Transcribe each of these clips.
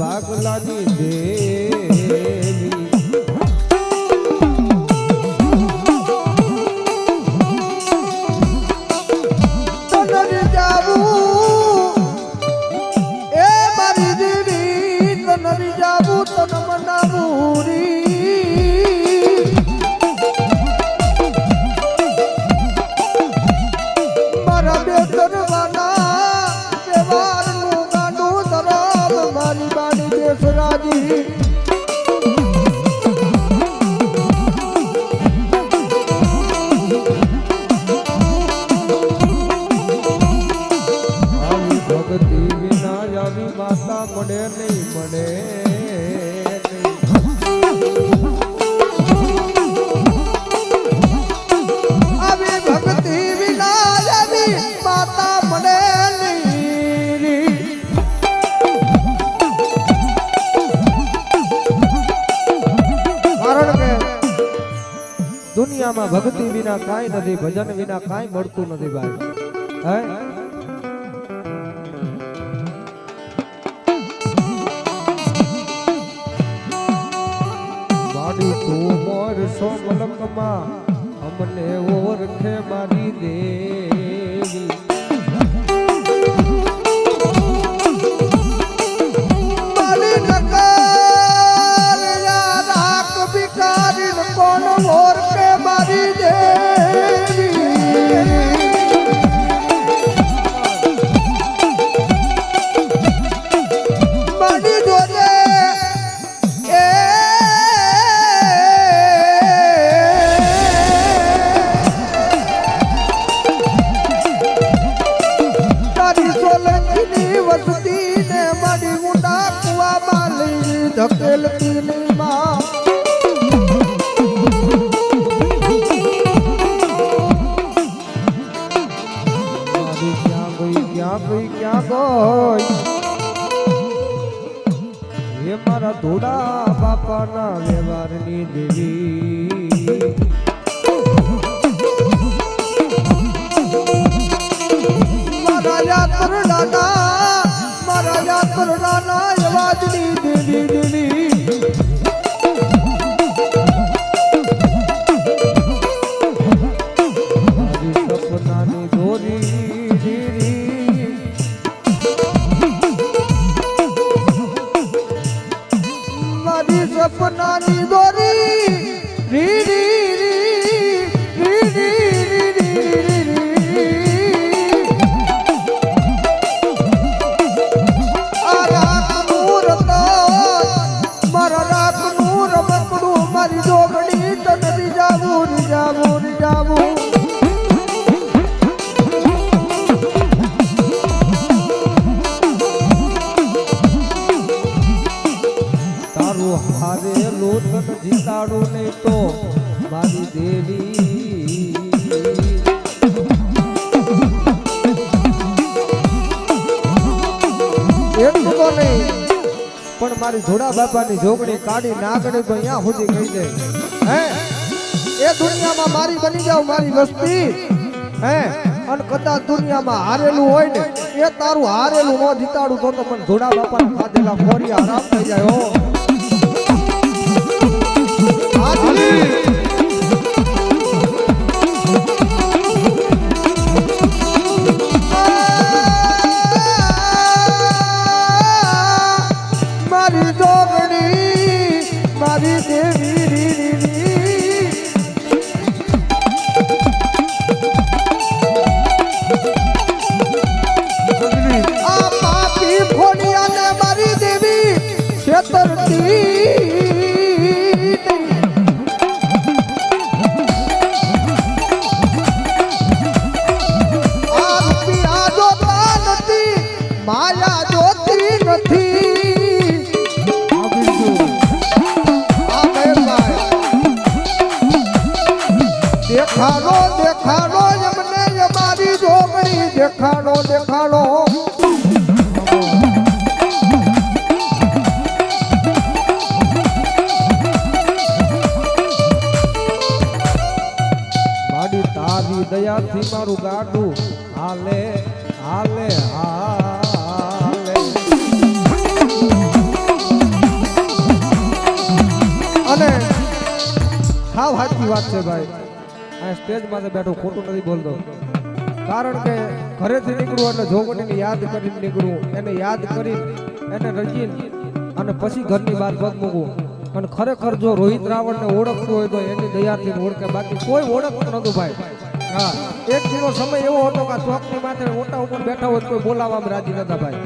ભાગલાની દેવી વિના કાંઈ નથી, ભજન વિના કાંઈ મળતું નથી ભાઈ. હે? મારી તું મોર સો મલકમાં અમને ઓરખે મારી દેવી. તારું હારેલું તન જીતાડું નહીં તો મારી દેવી. એટલું તો નહીં, પણ મારી જોડા બાપાની જોગણી કાઢી નાગણી તો અહીંયા સુધી કહી જાય હે? એ દુનિયામાં મારી બની જાવ મારી વસ્તી. હે? અને કદાચ દુનિયામાં હારેલું હોય ને, એ તારું હારેલું ન જીતાડું તો તો મને ધોળા બાપાના ખાધેલા ખોરી આરામ થઈ જાય হাতি દેખાડો દેખાડો, એમને અમારી જોગણી. દેખાડો દેખાડો. માડી તારી દયાથી મારું ગાડું હાલે હાલે હા અને સાવ સાચી વાત છે ભાઈ. આ સ્ટેજ પાસે બેઠો, ખોટું નથી બોલતો. કારણ કે ઘરેથી નીકળું એટલે જોગણીને યાદ કરીને નીકળું એને યાદ કરી એને રચી અને પછી ઘરની બહાર પગ મૂકવું. અને ખરેખર જો રોહિત રાવણને ઓળખતું હોય તો એની દયાથી ઓળખે. બાકી કોઈ ઓળખતું નતું ભાઈ. હા, એક દિવસ સમય એવો હતો કે ચોકની માથે ઓટા ઉપર બેઠા હોય કોઈ બોલાવવામાં રાજી નતા ભાઈ.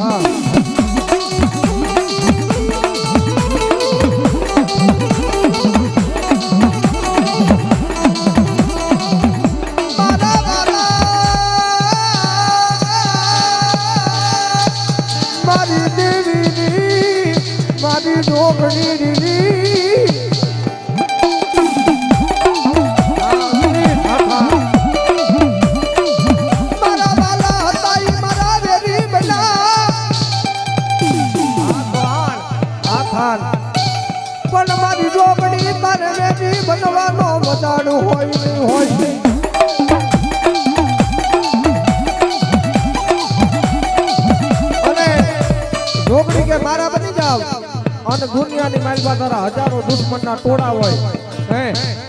હા. મારી જોગણીની માલમાં તારા હજારો દુશ્મનના ટોળા હોય. હે?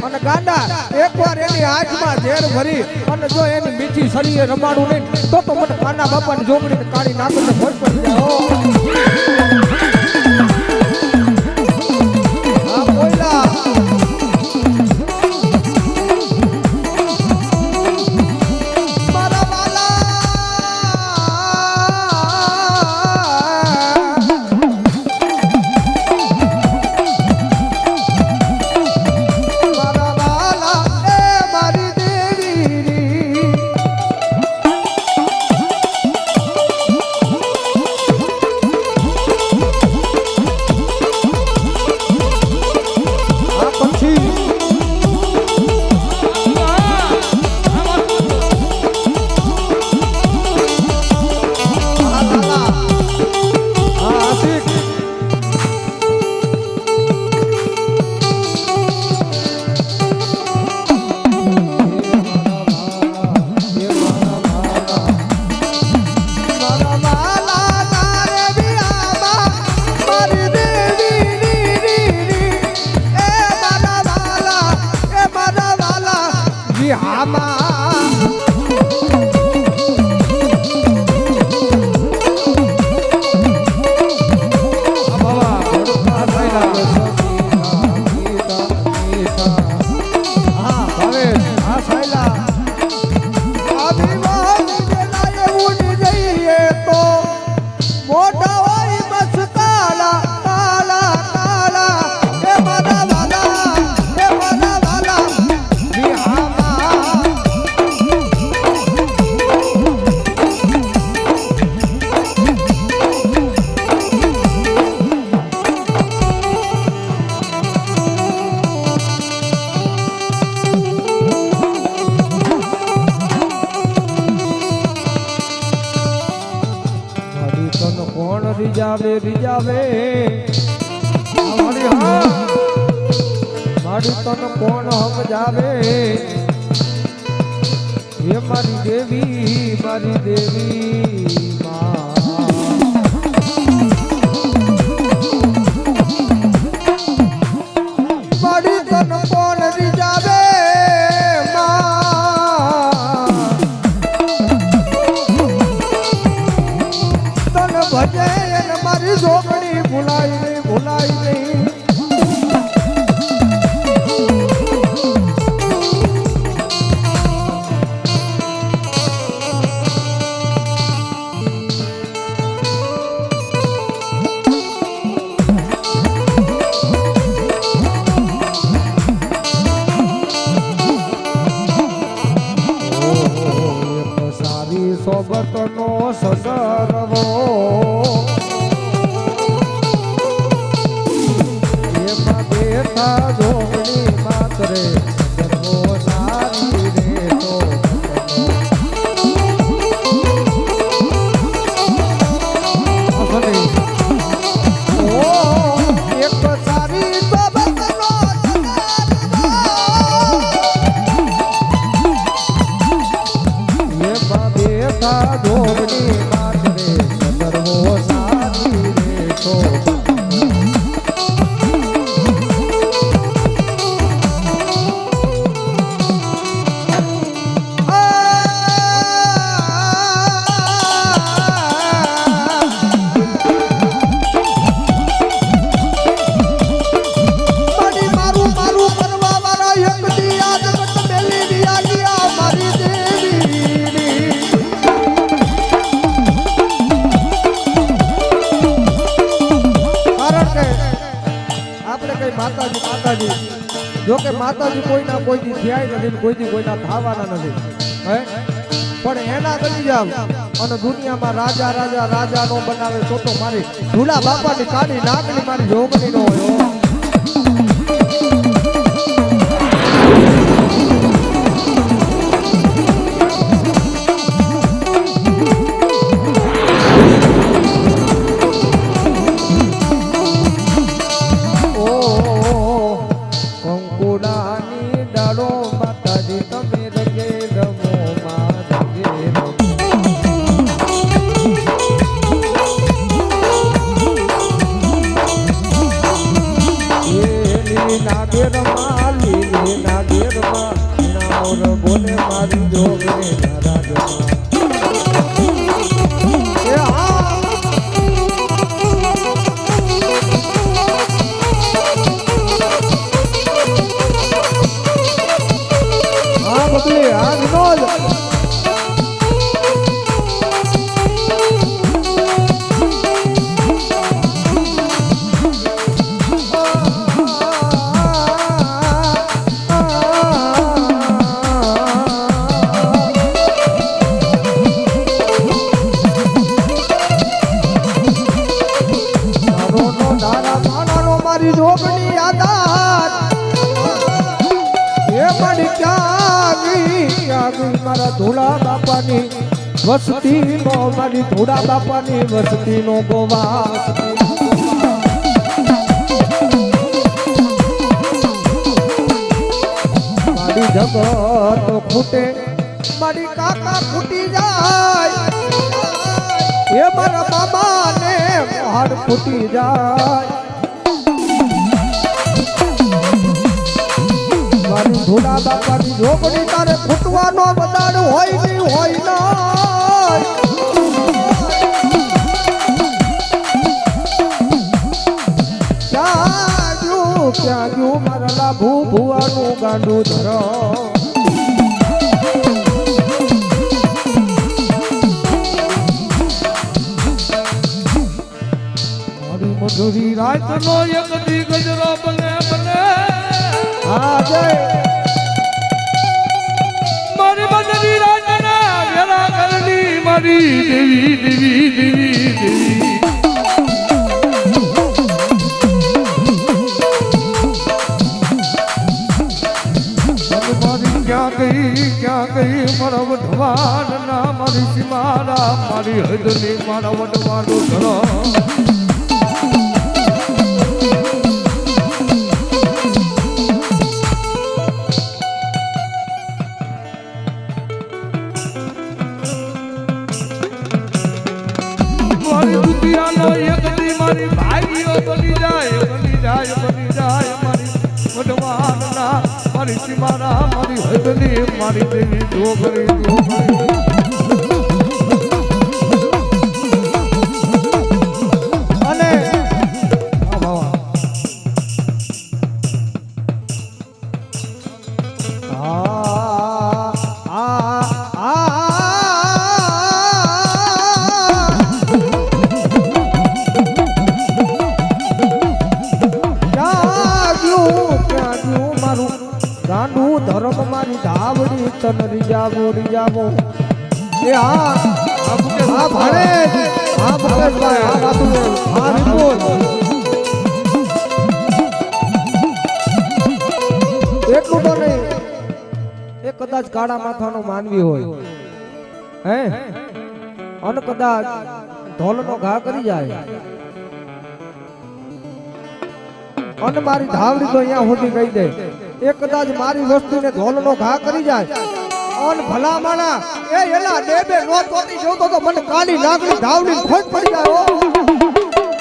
અને ગાંડા, એકવાર એની આંખમાં ઝેર ભરી અને જો એની મીઠી શરીરે રમાડું નહીં, તો તો મને કાના બાપાની જોગડીને કાઢી નાખો તો ભોજ પડી જાય રીજાવે રીજાવે મારી તન કોણ સમજાવે? હે મારી દેવી મારી દેવી. 我 માતાજી. જો કે માતાજી કોઈના કોઈથી થયા નથી કોઈથી કોઈના થવાના નથી. હે? પણ એના ગણી જાવ અને દુનિયામાં રાજા રાજા રાજા નો બનાવે તો તો મારી ઢુલા બાપાની કાઢી નાગની મારી જોગણી નો હોય વસતી નો મારી ધોળા બાપાની વસતી નો ગોવાસ. મારી જગત ખૂટે, મારી કાકા ખૂટી જાય. એ મારા બાબા ને હાડ ફૂટી જાય. મારી ધોળા બાપાની જોગણી તારે ફૂટવાનો બદાડ હોય નહીં હોય ના? ભુવાનું ગાંડું ધરો. મારી મધુરી રાત નો એક દી ગજરો બને બને. હા, જય. મારી બદલી રાતના વેરા કરડી મારી દેવી દેવી દેવી દેવી. ગઈ મારા વઢવાન ના મારી સીમાડા મારી હદની મારા વઢવાનો ધરો મારી દુનિયાનો એક મારી ભાઈઓ બની જાય બની જાય, બની મારી મારી હદની મારી દેવી ડોગરી ડોગરી તન રીજાવો રીજાવો એ હા હા ભણે હા મુકેશભાઈ હા વાસુદેવ હા વિપુલ એટલું તો નહીં એ કદાચ કાળા માથાનો માનવી હોય. હે? અને કદાચ ઢોલનો ઘા કરી જાય. અને મારી ધાવડી તો અહીંયા સુધી કહી દે. એ કદાચ મારી વસ્તુને ઢોલનો ઘા કરી જાય. અને ભલા માણા એ એલા બે બે નો તોતી જોતો તો મને કાલી નાગની ધાવડી ખોટ પડી જાય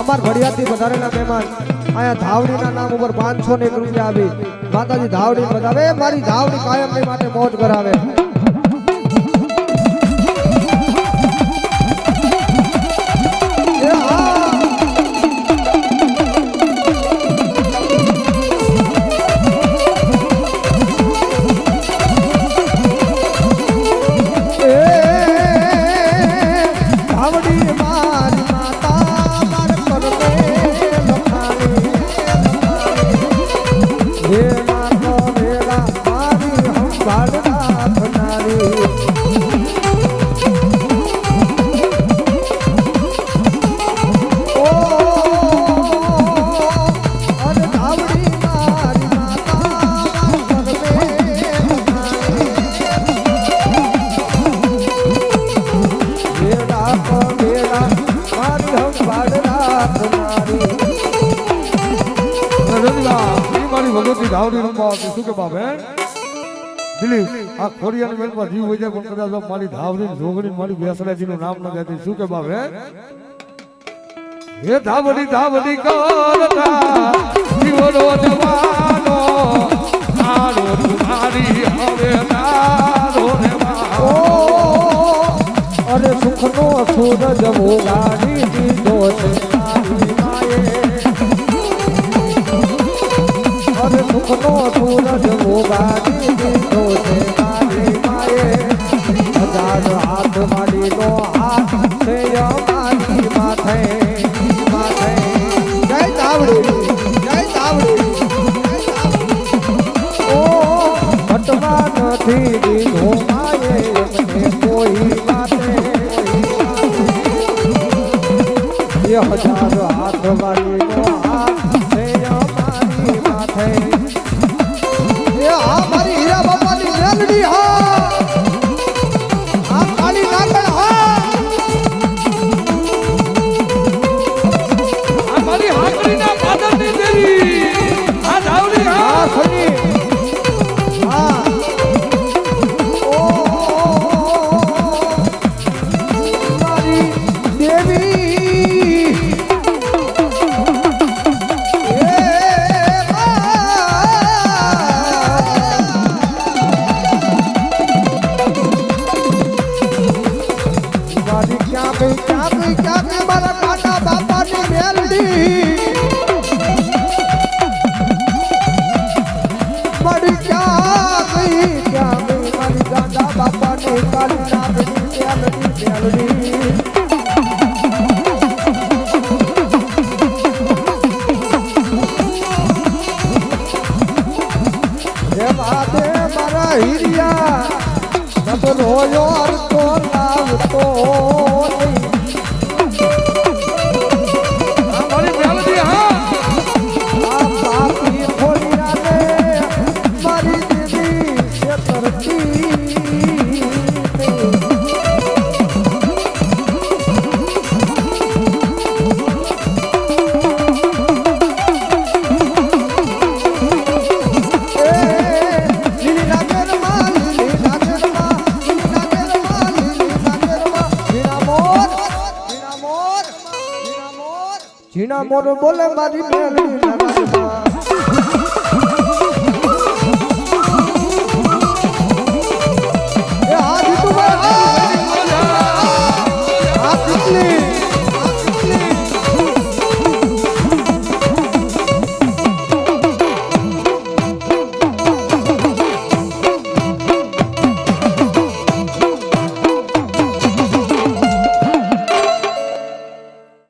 અમાર ઘડિયાળથી વધારેલા મહેમાન. અહીંયા ધાવડીના નામ ઉપર પાંચસો ને એક રૂપિયા આપી માતાજી ધાવડી બતાવે મારી ધાવડી કાયમ માટે મોજ કરાવે. ભગવતી ધાવડી આવતી. શું કે બા બેન? દિલીપ, આ ખોડિયાની પર જીવ હોય જાય પણ કદાચ મારી ધાવડી જોગણી મારી બેસરાજીનું નામ ન કહેતી શું કે બા બેન? હે ધાવડી ધાવડી કરતા જીવનો જવાનો આરો તુમારી હવે તારો રે. અરે સુખનો સૂરજ ઉગાડી દીધો છે સુખનો સૂરજ ઉગાડી દીધો નાગની মর বলে মারি মেলি না